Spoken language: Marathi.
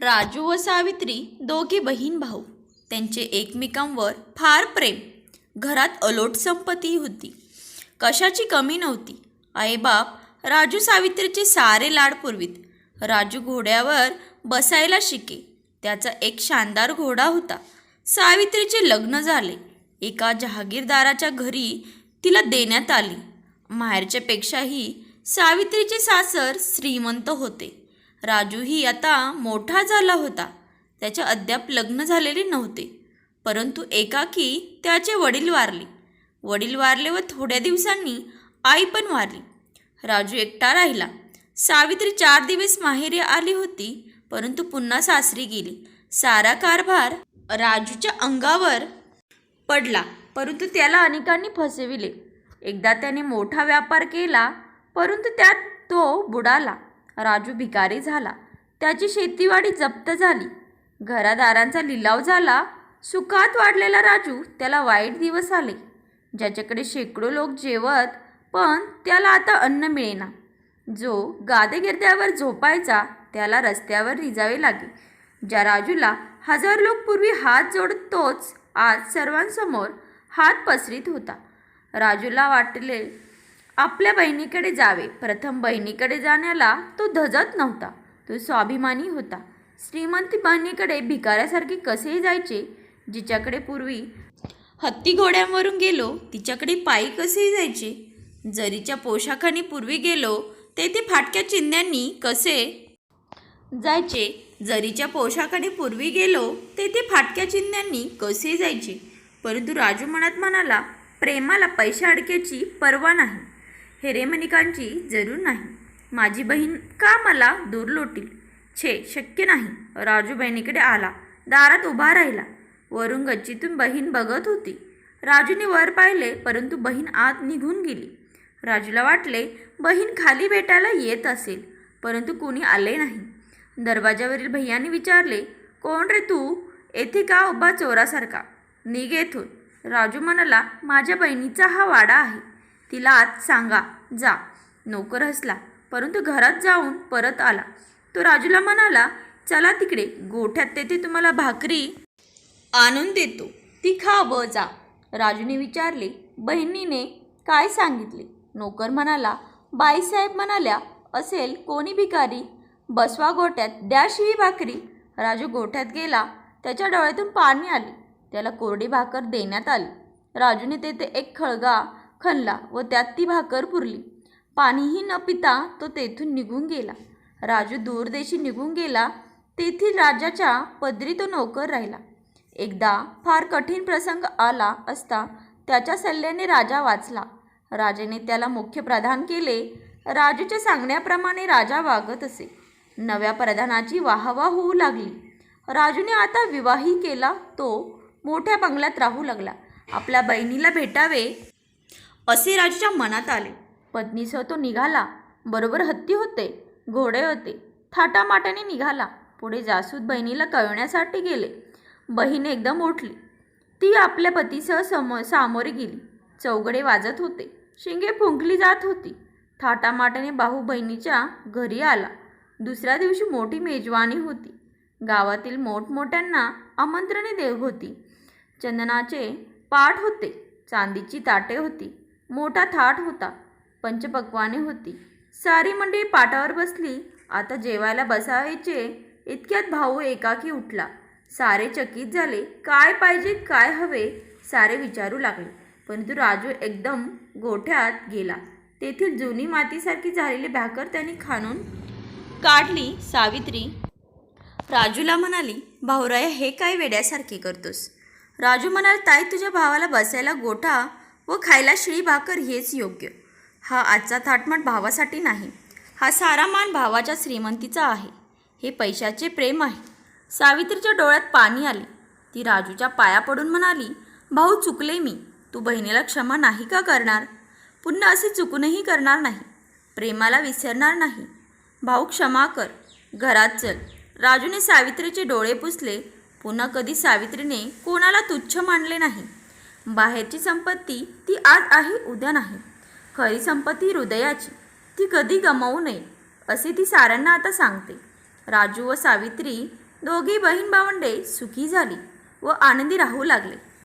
राजू व सावित्री दोघे बहीण भाऊ. त्यांचे एकमेकांवर फार प्रेम. घरात अलोट संपत्ती होती. कशाची कमी नव्हती. आईबाप राजू सावित्रीचे सारे लाड पुरवीत. राजू घोड्यावर बसायला शिके. त्याचा एक शानदार घोडा होता. सावित्रीचे लग्न झाले. एका जहागीरदाराच्या घरी तिला देण्यात आली. माहेरच्यापेक्षाही सावित्रीचे सासर श्रीमंत होते. राजूही आता मोठा झाला होता. त्याचे अद्याप लग्न झालेले नव्हते. परंतु एकाकी त्याचे वडील वारले. वडील वारले व थोड्या दिवसांनी आई पण वारली. राजू एकटा राहिला. सावित्री चार दिवस माहेरी आली होती परंतु पुन्हा सासरी गेली. सारा कारभार राजूच्या अंगावर पडला परंतु त्याला अनेकांनी फसविले. एकदा त्याने मोठा व्यापार केला परंतु त्यात तो बुडाला. राजू भिकारी झाला. त्याची शेतीवाडी जप्त झाली. घरादारांचा लिलाव झाला. सुखात वाढलेला राजू त्याला वाईट दिवस आले. ज्याच्याकडे शेकडो लोक जेवत पण त्याला आता अन्न मिळेना. जो गादेगिरद्यावर झोपायचा त्याला रस्त्यावर रिजावे लागे. ज्या राजूला हजार लोक पूर्वी हात जोडतोच आज सर्वांसमोर हात पसरीत होता. राजूला वाटले आपल्या बहिणीकडे जावे. प्रथम बहिणीकडे जाण्याला तो धजत नव्हता. तो स्वाभिमानी होता. श्रीमंती बहिणीकडे भिकाऱ्यासारखे कसेही जायचे? जिच्याकडे पूर्वी हत्ती घोड्यांवरून गेलो तिच्याकडे पायी कसेही जायचे? जरीच्या पोशाखाने पूर्वी गेलो तेथे फाटक्या चिंध्यांनी कसे जायचे? जरीच्या पोशाखाने पूर्वी गेलो तेथे फाटक्या चिन्ह्यांनी कसे जायचे? परंतु राजू मनात म्हणाला प्रेमाला पैशा अडक्याची पर्वा नाही. हेरेमनिकांची जरूर नाही. माझी बहीण का मला दूर लोटील? छे शक्य नाही. राजू बहिणीकडे आला. दारात उभा राहिला. वरून गच्चीतून बहीण बघत होती. राजूने वर पाहिले परंतु बहीण आत निघून गेली. राजूला वाटले बहीण खाली भेटायला येत असेल परंतु कोणी आले नाही. दरवाजावरील भैयाने विचारले कोण रे तू? येथे का उभा चोरासारखा? निघ येथून. राजू म्हणाला माझ्या बहिणीचा हा वाडा आहे. तिला आत सांगा. जा. नोकर हसला. परंतु घरात जाऊन परत आला. तो राजूला म्हणाला चला तिकडे. गोठ्यात तेथे तुम्हाला भाकरी आणून देतो. ती खा व जा. राजूने विचारले. बहिणीने काय सांगितले? नोकर म्हणाला बाईसाहेब म्हणाल्या असेल कोणी भिकारी? बसवा गोठ्यात द्या शिवी भाकरी. राजू गोठ्यात गेला. त्याच्या डोळ्यातून पाणी आले. त्याला कोरडी भाकर देण्यात आली. राजूने तेथे एक खळगा खणला व त्यात ती भाकर पुरली. पाणीही न पिता तो तेथून निघून गेला. राजू दूरदेशी निघून गेला. तेथील राजाच्या पदरी तो नोकर राहिला. एकदा फार कठीण प्रसंग आला असता त्याच्या सल्ल्याने राजा वाचला. राजाने त्याला मुख्य प्रधान केले. राजूच्या सांगण्याप्रमाणे राजा वागत असे. नव्या प्रधानाची वाहवा होऊ लागली. राजूने आता विवाही केला. तो मोठ्या बंगल्यात राहू लागला. आपल्या बहिणीला भेटावे असे राजूच्या मनात आले. पत्नीसह तो निघाला. बरोबर हत्ती होते घोडे होते. थाटामाटाने निघाला. पुढे जासूद बहिणीला कळवण्यासाठी गेले. बहीण एकदम उठली ती आपल्या पतीसह समो सामोरे गेली. चौघडे वाजत होते. शिंगे फुंकली जात होती. थाटामाटाने भाऊ बहिणीच्या घरी आला. दुसऱ्या दिवशी मोठी मेजवानी होती. गावातील मोठमोठ्यांना आमंत्रणे देव होती. चंदनाचे पाठ होते. चांदीची ताटे होती. मोठा थाट होता. पंचपक्वाने होती. सारी मंडळी पाटावर बसली. आता जेवायला बसायचे. इतक्यात भाऊ एकाकी उठला. सारे चकित झाले. काय पाहिजे? काय हवे? सारे विचारू लागले. परंतु राजू एकदम गोठ्यात गेला. तेथील जुनी मातीसारखी झालेली भाकर त्यांनी खाणून काढली. सावित्री राजूला म्हणाली भाऊराया हे काय वेड्यासारखे करतोस? राजू म्हणाल ताई तुझ्या भावाला बसायला गोठा व खायला शिळी भाकर हेच योग्य. हा आजचा थाटमाट भावासाठी नाही. हा सारा मान भावाच्या श्रीमंतीचा आहे. हे पैशाचे प्रेम आहे. सावित्रीच्या डोळ्यात पाणी आले. ती राजूच्या पाया पडून म्हणाली भाऊ चुकले मी. तू बहिणीला क्षमा नाही का करणार? पुन्हा असे चुकूनही करणार नाही. प्रेमाला विसरणार नाही. भाऊ क्षमा कर. घरात चल. राजूने सावित्रीचे डोळे पुसले. पुन्हा कधी सावित्रीने कोणाला तुच्छ मानले नाही. बाहेरची संपत्ती ती आज आहे उद्या नाही. खरी संपत्ती हृदयाची ती कधी गमावू नये असे ती साऱ्यांना आता सांगते. राजू व सावित्री दोघी बहीण भावंडे सुखी झाली व आनंदी राहू लागले.